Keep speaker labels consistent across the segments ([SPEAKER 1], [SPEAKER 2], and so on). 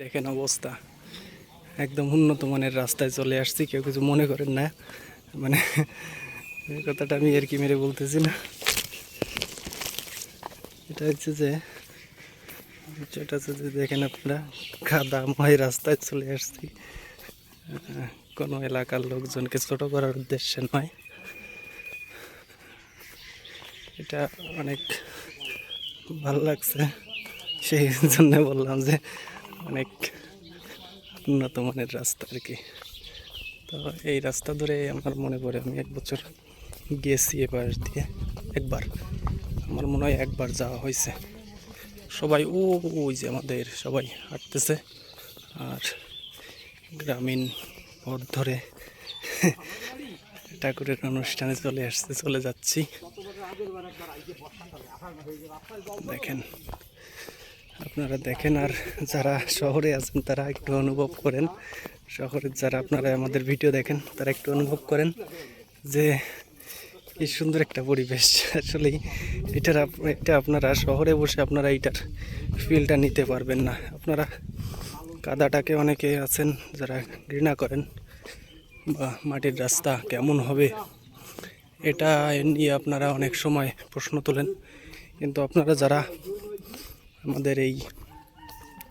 [SPEAKER 1] দেখেন অবস্থা। একদম উন্নত মানের রাস্তায় চলে আসছি, কেউ কিছু মনে করেন না। মানে কথাটা আমি আর কি মেরে বলতেছি না। এটা হচ্ছে যে এটা হচ্ছে যে দেখেন আপনারা কাদাময় রাস্তায় চলে আসছি। কোনো এলাকার লোকজনকে ছোট করার উদ্দেশ্যে নয়। এটা অনেক ভালো লাগছে। সেই জন্য বললাম যে অনেক উন্নত মানের রাস্তা আর কি। তো এই রাস্তা ধরে আমার মনে পড়ে আমি এক বছর গিয়েছি এবার দিয়ে একবার। আমার মনে হয় একবার যাওয়া হয়েছে। সবাই ও, ওই যে আমাদের সবাই হাঁটতেছে। আর গ্রামীণ পথ ধরে ঠাকুরের অনুষ্ঠানে চলে আসতে চলে যাচ্ছি। দেখেন আপনারা দেখেন আর যারা শহরে আছেন, তারা একটু অনুভব করেন। শহরের যারা আপনারা আমাদের ভিডিও দেখেন, তারা একটু অনুভব করেন যে কি সুন্দর একটা পরিবেশ। আসলে এটার এটা আপনারা শহরে বসে আপনারা এইটার ফিলটা নিতে পারবেন না। আপনারা কাদাটাকে অনেকে আছেন যারা ঘৃণা করেন, বা মাটির রাস্তা কেমন হবে, এটা নিয়ে আপনারা অনেক সময় প্রশ্ন তোলেন। কিন্তু আপনারা যারা আমাদের এই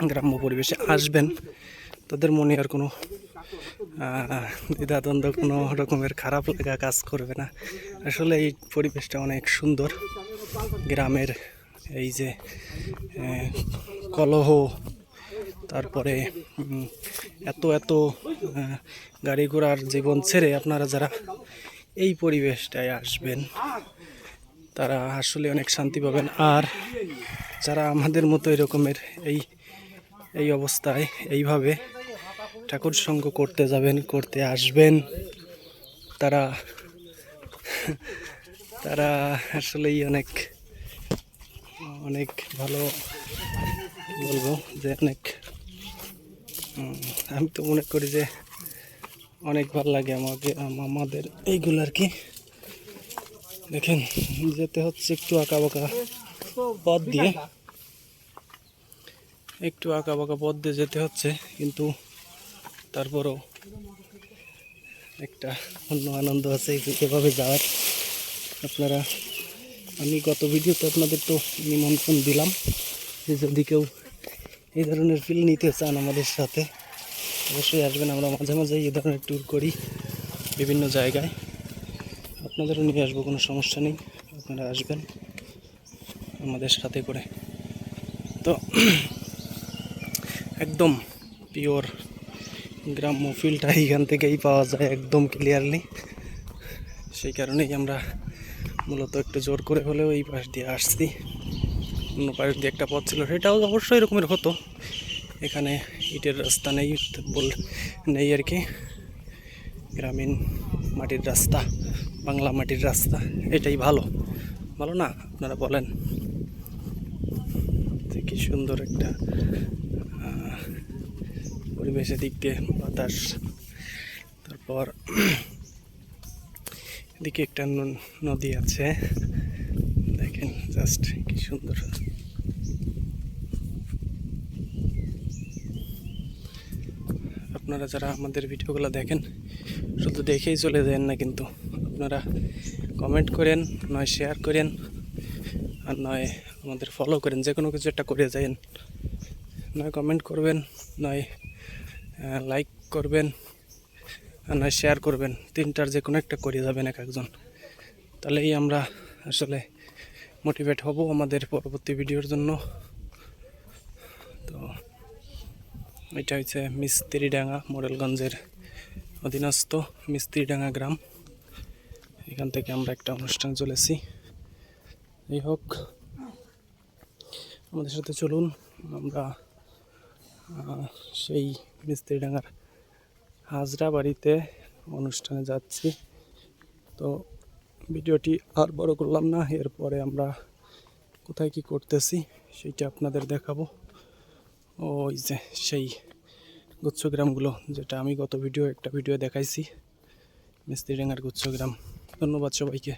[SPEAKER 1] গ্রাম্য পরিবেশে আসবেন, তাদের মনে আর কোনো দ্বিধাদ্বন্দ্ব, কোনো রকমের খারাপ লাগা কাজ করবে না। আসলে এই পরিবেশটা অনেক সুন্দর। গ্রামের এই যে কলহ, তারপরে এত এত গাড়ি ঘোড়ার জীবন ছেড়ে আপনারা যারা এই পরিবেশটায় আসবেন, তারা আসলে অনেক শান্তি পাবেন। আর যারা আমাদের মতো এরকমের এই এই অবস্থায় এইভাবে ঠাকুর সঙ্গ করতে যাবেন, করতে আসবেন, তারা তারা আসলেই অনেক অনেক ভালো বলব যে অনেক আমি তো মনে করি যে অনেক ভালো লাগে আমাকে, আম- আমাদের এইগুলো আর কি। দেখেন, যেতে হচ্ছে একটু আঁকা বাঁকা পথ দিয়ে। একটু আঁকা বাঁকা পথ দিয়ে যেতে হচ্ছে কিন্তু তারপরও একটা অন্য আনন্দ আছে এভাবে যাওয়ার। আপনারা আমি গত ভিডিওতে আপনাদের তো নিমন্ত্রণ দিলাম যে যদি কেউ এই ধরনের ফিল নিতে চান আমাদের সাথে অবশ্যই আসবেন। আমরা মাঝে মাঝে এই ধরনের ট্যুর করি বিভিন্ন জায়গায়। আপনাদেরও নিয়ে আসব কোনো সমস্যা নেই। আপনারা আসবেন। আমাদের সাথে করে। তো, একদম পিওর গ্রাম্য ফিলটা এইখান থেকেই পাওয়া যায় একদম ক্লিয়ারলি সেই কারণেই আমরা মূলত একটু জোর করে হলেও এই পাশ দিয়ে আসছি। অন্য পাশ দিয়ে একটা পথ ছিল, সেটাও অবশ্যই এরকমের হতো। এখানে ইটের রাস্তা নেই বল নেই আর কি। গ্রামীণ মাটির রাস্তা, বাংলা মাটির রাস্তা, এটাই ভালো। ভালো না, আপনারা বলেন। যে কি সুন্দর একটা পরিবেশের দিক দিয়ে বাতাস। তারপর এদিকে একটা নদী আছে। দেখেন জাস্ট কি সুন্দর। আপনারা যারা আমাদের ভিডিওগুলো দেখেন, শুধু দেখেই চলে যান না কিন্তু আপনারা কমেন্ট করেন নয় শেয়ার করেন আর নয়, আমাদের ফলো করেন, যে কোনো কিছু একটা করে যায়েন নয় কমেন্ট করবেন, নয় লাইক করবেন, আর নয় শেয়ার করবেন। তিনটার যে কোনো একটা করে যাবেন এক একজন। তাহলেই আমরা আসলে মোটিভেট হব আমাদের পরবর্তী ভিডিওর জন্য। তো এটা হচ্ছে মিস্ত্রিডাঙ্গা, মোরেলগঞ্জের অধীনস্থ মিস্ত্রিডাঙ্গা গ্রাম। এখান থেকে আমরা একটা অনুষ্ঠান চলেছি। এই হোক, আমাদের সাথে চলুন। আমরা সেই মিস্ত্রিডাঙ্গার হাজরা বাড়িতে অনুষ্ঠানে যাচ্ছি। তো ভিডিওটি আর বড় করলাম না, এরপরে আমরা কোথায় কি করতেছি সেইটা আপনাদের দেখাবো। ওই যে সেই গুচ্ছগ্রামগুলো, যেটা আমি গত ভিডিও একটা ভিডিও দেখাইছি, মিস্ত্রিডাঙ্গার গুচ্ছগ্রাম। ধন্যবাদ সবাইকে।